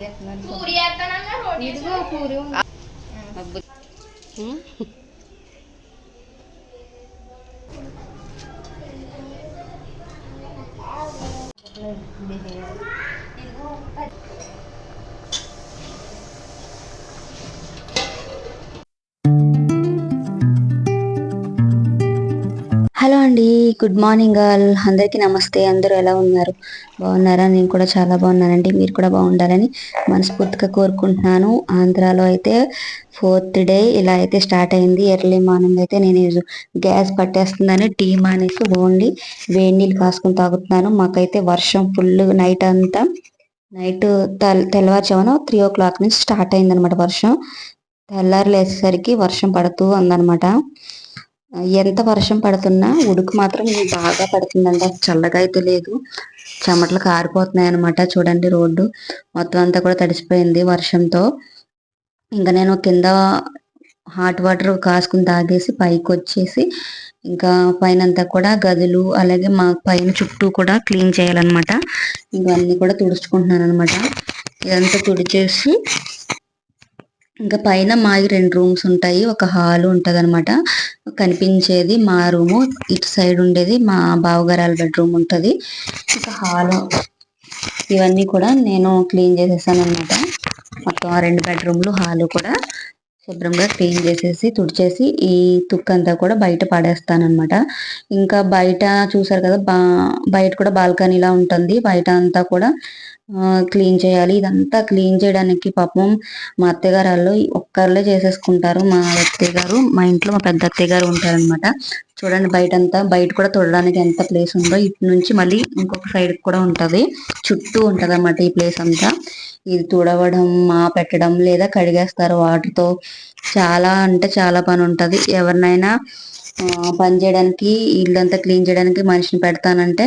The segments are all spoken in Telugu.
పూరి వేస్తానన్నా రోటీ ఇదిగో పూరి ఉంది. అండి. గుడ్ మార్నింగ్ ఆల్ అందరికీ నమస్తే. అందరూ ఎలా ఉన్నారు? బాగున్నారా? నేను కూడా చాలా బాగున్నానండి. మీరు కూడా బాగుండాలని మనస్ఫూర్తిగా కోరుకుంటున్నాను. ఆంధ్రాలో అయితే ఫోర్త్ డే ఇలా అయితే స్టార్ట్ అయింది. ఎర్లీ మార్నింగ్ అయితే నేను గ్యాస్ పట్టేస్తుందని టీ మానేసి ఓన్లీ వేడి నీళ్ళు కాసుకొని తాగుతున్నాను. మాకైతే వర్షం ఫుల్ నైట్ అంతా. నైట్ తెల్ తెల్లవారుజామున త్రీ ఓ క్లాక్ నుంచి స్టార్ట్ అయిందనమాట వర్షం. తెల్లారి లేచేసరికి వర్షం పడుతూ ఉందన్నమాట. ఎంత వర్షం పడుతున్నా ఉడుకు మాత్రం బాగా పడుతుందండి చల్లగా అయితే లేదు. చెమటలు కారిపోతున్నాయి అనమాట చూడండి రోడ్డు. మొత్తం అంతా కూడా తడిసిపోయింది వర్షంతో. ఇంకా నేను కింద హాట్ వాటర్ కాసుకుని తాగేసి పైకి వచ్చేసి ఇంకా పైన అంతా కూడా గదులు అలాగే మా పైన చుట్టూ కూడా క్లీన్ చేయాలన్నమాట. ఇవన్నీ కూడా తుడుచుకుంటున్నాను అనమాట ఇదంతా తుడిచేసి ఇంకా పైన మావి రెండు రూమ్స్ ఉంటాయి. ఒక హాల్ ఉంటుంది అనమాట కనిపించేది మా రూము. ఇటు సైడ్ ఉండేది మా బావగారాల బెడ్రూమ్ ఉంటుంది. ఇంకా హాల్. ఇవన్నీ కూడా నేను క్లీన్ చేసేసాను అనమాట మొత్తం ఆ రెండు బెడ్రూమ్లు హాల్ కూడా శుభ్రంగా క్లీన్ చేసేసి తుడిచేసి ఈ తుక్కంతా కూడా బయట పడేస్తాను ఇంకా బయట చూసారు కదా బా బయట కూడా బాల్కనీలా ఉంటుంది. బయట అంతా కూడా క్లీన్ చేయాలి. ఇదంతా క్లీన్ చేయడానికి పాపం మా అత్తగారు వాళ్ళు ఒక్కర్లే చేసేసుకుంటారు. మా అత్తయ్య గారు మా ఇంట్లో మా పెద్ద అత్తయ్య గారు ఉంటారన్నమాట. చూడండి బయట అంతా బయట కూడా తొడడానికి ఎంత ప్లేస్ ఉందో ఇటు నుంచి మళ్ళీ ఇంకొక సైడ్ కూడా ఉంటది. చుట్టూ ఉంటది అన్నమాట ఈ ప్లేస్ అంతా. ఇది తుడవడం మా పెట్టడం లేదా కడిగేస్తారు వాటితో చాలా అంటే చాలా పని ఉంటది. ఎవరినైనా పని చేయడానికి ఇల్లంతా క్లీన్ చేయడానికి మనిషిని పెడతానంటే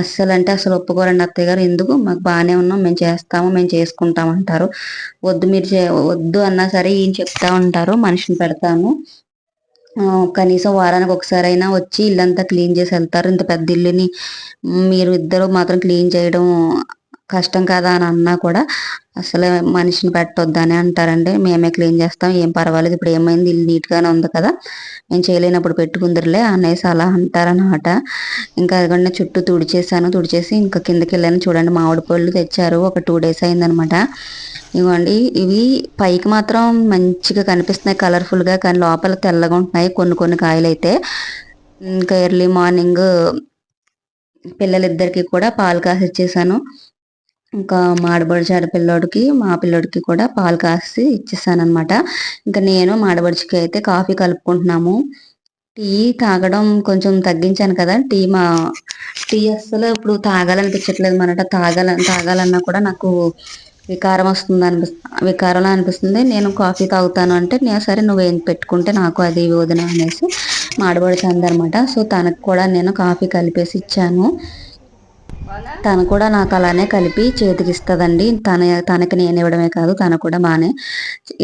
అస్సలు అంటే అసలు ఒప్పుకోరండి అత్తయ్య గారు. ఎందుకు? మాకు బాగానే ఉన్నాం మేము చేస్తాము మేము చేసుకుంటాం అంటారు. వద్దు మీరు చే వద్దు అన్నా సరే ఈయన చెప్తా ఉంటారు మనిషిని పెడతాము. కనీసం వారానికి ఒకసారి అయినా వచ్చి ఇల్లంతా క్లీన్ చేసి వెళ్తారు. ఇంత పెద్ద ఇల్లుని మీరు ఇద్దరు మాత్రం క్లీన్ చేయడం కష్టం కదా అని అన్నా కూడా అసలు మనిషిని పెట్టొద్దని అంటారండి. మేమే క్లీన్ చేస్తాం ఏం పర్వాలేదు. ఇప్పుడు ఏమైంది? ఇల్లు నీట్గానే ఉంది కదా. నేను చేయలేనప్పుడు పెట్టుకుందరులే అనేసి అలా అంటారనమాట ఇంకా అదిగోండి చుట్టూ తుడిచేసాను తుడిచేసి ఇంకా కిందకి వెళ్ళాను చూడండి మామిడి పళ్ళు తెచ్చారు. ఒక టూ డేస్ అయిందనమాట ఇవ్వండి ఇవి పైకి మాత్రం మంచిగా కనిపిస్తున్నాయి. కలర్ఫుల్గా కానీ లోపల తెల్లగా ఉంటున్నాయి. కొన్ని కొన్ని కాయలు అయితే ఇంకా ఎర్లీ మార్నింగ్ పిల్లలిద్దరికి కూడా పాలు కాసి ఇచ్చేసాను. ఇంకా మా చాడ పిల్లోడికి మా పిల్లోడికి కూడా పాలు కాసి ఇచ్చేసానమాట ఇంకా నేను మా అయితే కాఫీ కలుపుకుంటున్నాము. టీ తాగడం కొంచెం తగ్గించాను కదా టీ మా టీ అస్సలు ఇప్పుడు తాగాలనిపించట్లేదు మనట తాగాల తాగాలన్నా కూడా నాకు వికారం వస్తుంది అనిపిస్తుంది వికారంలా అనిపిస్తుంది. నేను కాఫీ తాగుతాను అంటే నేను సరే నువ్వేం పెట్టుకుంటే నాకు అది వదిన అనేసి మాడబడుతుంది అనమాట సో తనకు కూడా నేను కాఫీ కలిపేసి ఇచ్చాను. తను కూడా నాకు అలానే కలిపి చేతికి ఇస్తుందండి. తన తనకి నేను ఇవ్వడమే కాదు తను కూడా బాగానే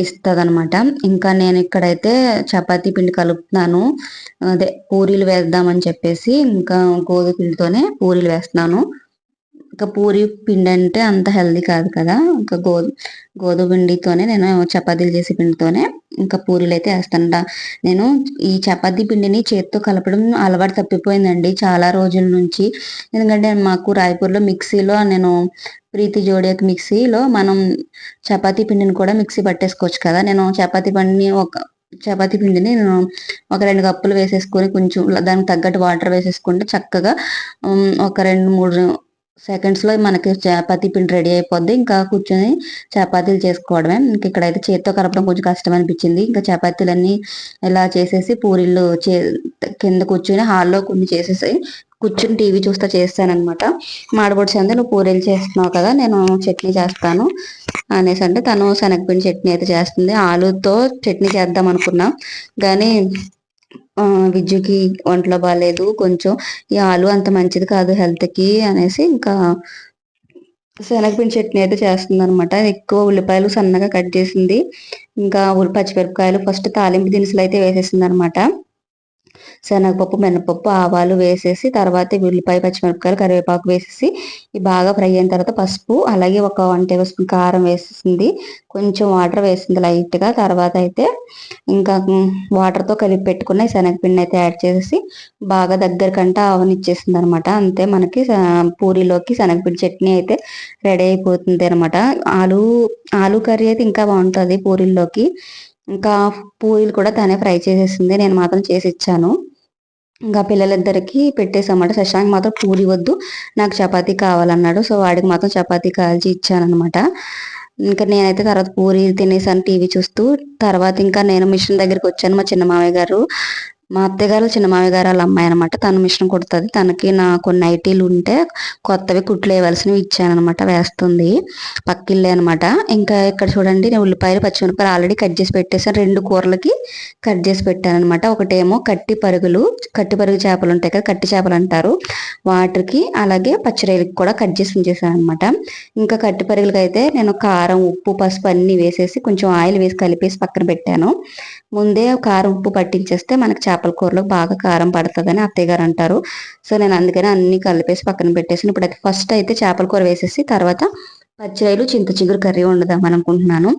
ఇస్తుంది ఇంకా నేను ఇక్కడైతే చపాతీ పిండి కలుపుతున్నాను. అదే పూరీలు వేద్దామని చెప్పేసి ఇంకా గోధుమ పిండితోనే పూరీలు వేస్తున్నాను. ఇంకా పూరి పిండి అంటే అంత హెల్దీ కాదు కదా. ఇంకా గోధు గోధుమ పిండితోనే నేను చపాతీలు చేసే పిండితోనే ఇంకా పూరీలు అయితే వేస్తానంట. నేను ఈ చపాతీ పిండిని చేత్తో కలపడం అలవాటు తప్పిపోయిందండి చాలా రోజుల నుంచి. ఎందుకంటే మాకు రాయపూర్లో మిక్సీలో నేను ప్రీతి జోడియాక్ మిక్సీలో మనం చపాతీ పిండిని కూడా మిక్సీ పట్టేసుకోవచ్చు కదా. నేను చపాతీ పిండిని ఒక చపాతీ పిండిని నేను ఒక రెండు కప్పులు వేసేసుకొని కొంచెం దానికి తగ్గట్టు వాటర్ వేసేసుకుంటే చక్కగా ఒక రెండు మూడు సెకండ్స్లో మనకి చపాతీ పిండి రెడీ అయిపోద్ది. ఇంకా కూర్చొని చపాతీలు చేసుకోవడమే. ఇంక ఇక్కడైతే చేత్తో కలపడం కొంచెం కష్టం అనిపించింది ఇంకా చపాతీలన్నీ ఇలా చేసేసి పూరీలు చే కింద కూర్చొని హాల్లో కొన్ని చేసేసి కూర్చుని టీవీ చూస్తా చేస్తానన్నమాట. మాడబొడి సందే నువ్వు పూరీలు చేస్తున్నావు కదా నేను చట్నీ చేస్తాను అనేసి అంటే తను శనగపిండి చట్నీ అయితే చేస్తుంది. ఆలుతో చట్నీ చేద్దాం అనుకున్నాం. కానీ విద్యుకి విజ్జుకి ఒంట్లో బాగాలేదు కొంచెం ఈ ఆలు అంత మంచిది కాదు హెల్త్కి అనేసి ఇంకా శనగపిండి చట్నీ అయితే చేస్తుంది అనమాట ఎక్కువ ఉల్లిపాయలు సన్నగా కట్ చేసింది. ఇంకా ఉల్లి పచ్చిమిరపకాయలు ఫస్ట్ తాలింపు దినుసులు అయితే వేసేసింది అనమాట శనగపప్పు మినపప్పు ఆవాలు వేసేసి తర్వాత ఉల్లిపాయ పచ్చిమిరపకాయలు కరివేపాకు వేసేసి ఇవి బాగా ఫ్రై అయిన తర్వాత పసుపు అలాగే ఒక వన్ టేబుల్ స్పూన్ కారం వేసేసింది. కొంచెం వాటర్ వేసింది లైట్గా. తర్వాత అయితే ఇంకా వాటర్తో కలిపి పెట్టుకున్న శనగపిండి అయితే యాడ్ చేసేసి బాగా దగ్గరకంటే ఆవనిచ్చేసింది అనమాట అంతే మనకి పూరీలోకి శనగపిండి చట్నీ అయితే రెడీ అయిపోతుంది అనమాట ఆలు ఆలు కర్రీ అయితే ఇంకా బాగుంటుంది పూరీల్లోకి. ఇంకా పూరీలు కూడా తనే ఫ్రై చేసేసింది. నేను మాత్రం చేసి ఇచ్చాను. ఇంకా పిల్లలిద్దరికి పెట్టేసామాట. శశాంక్ మాత్రం పూరి వద్దు నాకు చపాతీ కావాలన్నాడు. సో వాడికి మాత్రం చపాతీ కాల్చి ఇచ్చానమాట ఇంకా నేనైతే తర్వాత పూరి తినేసాను టీవీ చూస్తూ. తర్వాత ఇంకా నేను మిషన్ దగ్గరికి వచ్చాను మా చిన్న మామయ్య గారు. మా అత్తగారు చిన్న మామయ్య గారు వాళ్ళ అమ్మాయి అనమాట తను మిషన్ కుడుతుంది. తనకి నా కొన్ని ఐటీలు ఉంటే కొత్తవి కుట్లు వేయవలసినవి ఇచ్చానమాట వేస్తుంది. పక్కిల్లే అనమాట ఇంకా ఇక్కడ చూడండి నేను ఉల్లిపాయలు పచ్చిమిరపాయలు ఆల్రెడీ కట్ చేసి పెట్టేసాను రెండు కూరలకి కట్ చేసి పెట్టాను అనమాట ఒకటేమో కట్టి పరుగులు కట్టి పరుగు చేపలు ఉంటాయి కదా కట్టి చేపలు అంటారు. వాటికి అలాగే పచ్చిరాయలకి కూడా కట్ చేసి ఉంచేసాను అనమాట ఇంకా కట్టి పరుగులకి అయితే నేను కారం ఉప్పు పసుపు అన్ని వేసేసి కొంచెం ఆయిల్ వేసి కలిపేసి పక్కన పెట్టాను. ముందే కారం ఉప్పు పట్టించేస్తే మనకి చేపల కూరలో బాగా కారం పడుతుందని అత్తయ్య గారు అంటారు. సో నేను అందుకని అన్ని కలిపేసి పక్కన పెట్టేసి ఇప్పుడు ఫస్ట్ అయితే చేపల కూర వేసేసి తర్వాత పచ్చిరాయలు చింత చిగురు కర్రీ వండుదాం అనుకుంటున్నాను.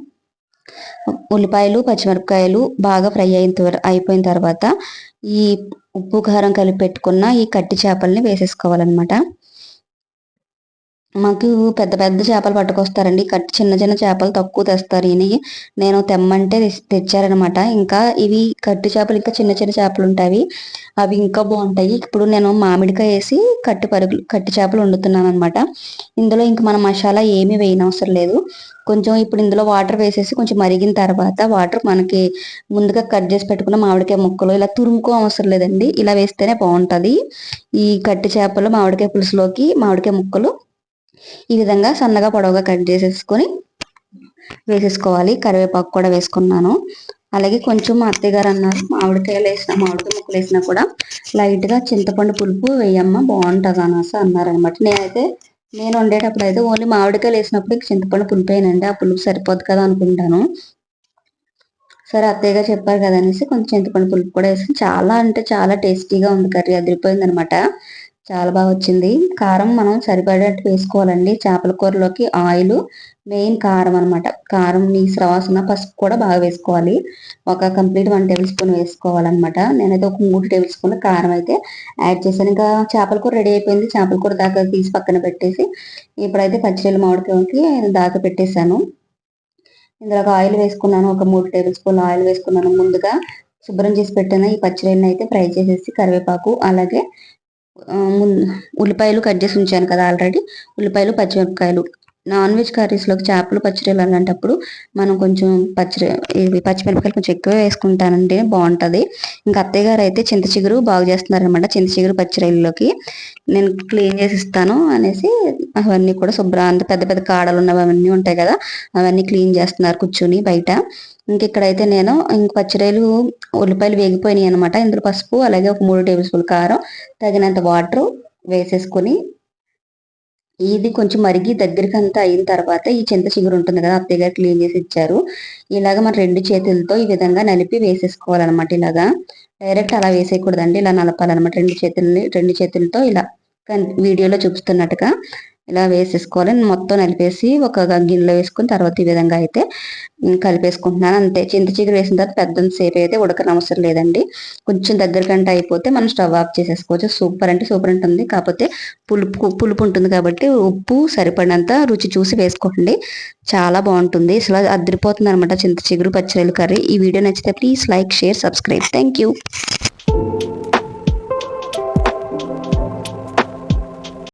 ఉల్లిపాయలు పచ్చిమిరపకాయలు బాగా ఫ్రై అయిన అయిపోయిన తర్వాత ఈ ఉప్పు కారం కలిపి పెట్టుకున్న ఈ కట్టి చేపల్ని వేసేసుకోవాలన్నమాట. మాకు పెద్ద పెద్ద చేపలు పట్టుకొస్తారండి. కట్టి చిన్న చిన్న చేపలు తక్కువ తెస్తారు ఈయన నేను తెమ్మంటే తెచ్చారనమాట. ఇంకా ఇవి కట్టి చేపలు ఇంకా చిన్న చిన్న చేపలు ఉంటాయి. అవి ఇంకా బాగుంటాయి. ఇప్పుడు నేను మామిడికాయ వేసి కట్టి పరుగులు కట్టి చేపలు వండుతున్నాను అనమాట ఇందులో ఇంక మన మసాలా ఏమీ వేయనవసరం లేదు. కొంచెం ఇప్పుడు ఇందులో వాటర్ వేసేసి కొంచెం మరిగిన తర్వాత వాటర్ మనకి ముందుగా కట్ చేసి పెట్టుకున్న మామిడికాయ ముక్కలు ఇలా తురుముకో అవసరం లేదండి. ఇలా వేస్తేనే బాగుంటుంది. ఈ కట్టి చేపలు మామిడికాయ పులుసులోకి మామిడికాయ ముక్కలు ఈ విధంగా సన్నగా పొడవుగా కట్ చేసేసుకొని వేసేసుకోవాలి. కరివేపాకు కూడా వేసుకున్నాను. అలాగే కొంచెం మా అత్తయ్య గారు అన్నారు మామిడికాయలు వేసిన మామిడికాయ ముక్కలు వేసినా కూడా లైట్గా చింతపండు పులుపు వేయమ్మ బాగుంటుంది అనేసి అన్నారనమాట. నేనైతే నేను వండేటప్పుడు అయితే ఓన్లీ మామిడికాయలు వేసినప్పుడు చింతపండు పులుపు వేయనండి ఆ పులుపు సరిపోదు కదా అనుకుంటాను. సరే అత్తయ్యగా చెప్పారు కదా అనేసి కొంచెం చింతపండు పులుపు కూడా వేసి చాలా అంటే చాలా టేస్టీగా ఉంది కర్రీ అదిరిపోయింది అనమాట చాలా బాగా వచ్చింది. కారం మనం సరిపడేట్టు వేసుకోవాలండి. చేపల కూరలోకి ఆయిల్ మెయిన్ కారం అనమాట కారం నీసు శ్రవాసన పసుపు కూడా బాగా వేసుకోవాలి. ఒక కంప్లీట్ వన్ టేబుల్ స్పూన్ వేసుకోవాలన్నమాట. నేనైతే ఒక మూడు టేబుల్ స్పూన్ కారం అయితే యాడ్ చేశాను. ఇంకా చేపల కూర రెడీ అయిపోయింది. చేపల కూర దాకా తీసి పక్కన పెట్టేసి ఇప్పుడైతే పచ్చిరొల్లు మామిడికాయకి దాకా పెట్టేశాను. ఇందులో ఆయిల్ వేసుకున్నాను. ఒక మూడు టేబుల్ స్పూన్ ఆయిల్ వేసుకున్నాను. ముందుగా శుభ్రం చేసి పెట్టిన ఈ పచ్చిరొల్లని అయితే ఫ్రై చేసేసి కరివేపాకు అలాగే ఉల్లిపాయలు కట్ చేసి ఉంచాను కదా ఆల్రెడీ. ఉల్లిపాయలు పచ్చిమిరపకాయలు. నాన్ వెజ్ కర్రీస్లోకి చేపలు పచ్చిరొయ్యలు అలాంటప్పుడు మనం కొంచెం పచ్చి ఇవి పచ్చిమిరపకాయలు కొంచెం ఎక్కువ వేసుకుంటానంటే బాగుంటుంది. ఇంకా అత్తయ్య గారు అయితే చింత చిగురు బాగు చేస్తున్నారనమాట చింత చిగురు పచ్చిరొయ్యలోకి నేను క్లీన్ చేసి ఇస్తాను అనేసి అవన్నీ కూడా శుభ్రం పెద్ద పెద్ద కాడలు ఉన్నవి అవన్నీ ఉంటాయి కదా అవన్నీ క్లీన్ చేస్తున్నారు కూర్చుని బయట. ఇంక ఇక్కడైతే నేను ఇంక పచ్చిరాయలు ఉల్లిపాయలు వేగిపోయినాయి అనమాట ఇందులో పసుపు అలాగే ఒక మూడు టేబుల్ స్పూన్ కారం తగినంత వాటర్ వేసేసుకొని ఇది కొంచెం మరిగి దగ్గరికి అంతా అయిన తర్వాత ఈ చింత చిగురు ఉంటుంది కదా అత్తయ్య గారు క్లీన్ చేసి ఇచ్చారు. ఇలాగ మన రెండు చేతులతో ఈ విధంగా నలిపి వేసేసుకోవాలన్నమాట ఇలాగా. డైరెక్ట్ అలా వేసేయకూడదండి ఇలా నలపాలన్నమాట రెండు చేతుల్ని రెండు చేతులతో ఇలా వీడియోలో చూపిస్తున్నట్టుగా. ఇలా వేసేసుకోవాలి. మొత్తం నలిపేసి ఒక గిన్నెలో వేసుకుని తర్వాత ఈ విధంగా అయితే కలిపేసుకుంటున్నాను. అంతే. చింత చిగురు వేసిన తర్వాత పెద్ద సేపు అయితే ఉడకనవసరం లేదండి. కొంచెం దగ్గర కంటే అయిపోతే మనం స్టవ్ ఆఫ్ చేసేసుకోవచ్చు. సూపర్ అంటే సూపర్ ఉంటుంది. కాకపోతే పులుపు పులుపు ఉంటుంది కాబట్టి ఉప్పు సరిపడినంత రుచి చూసి వేసుకోండి. చాలా బాగుంటుంది. అసలు అదిరిపోతుంది అనమాట చింత చిగురు పచ్చిరొయ్యల కర్రీ. ఈ వీడియో నచ్చితే please like share subscribe. Thank you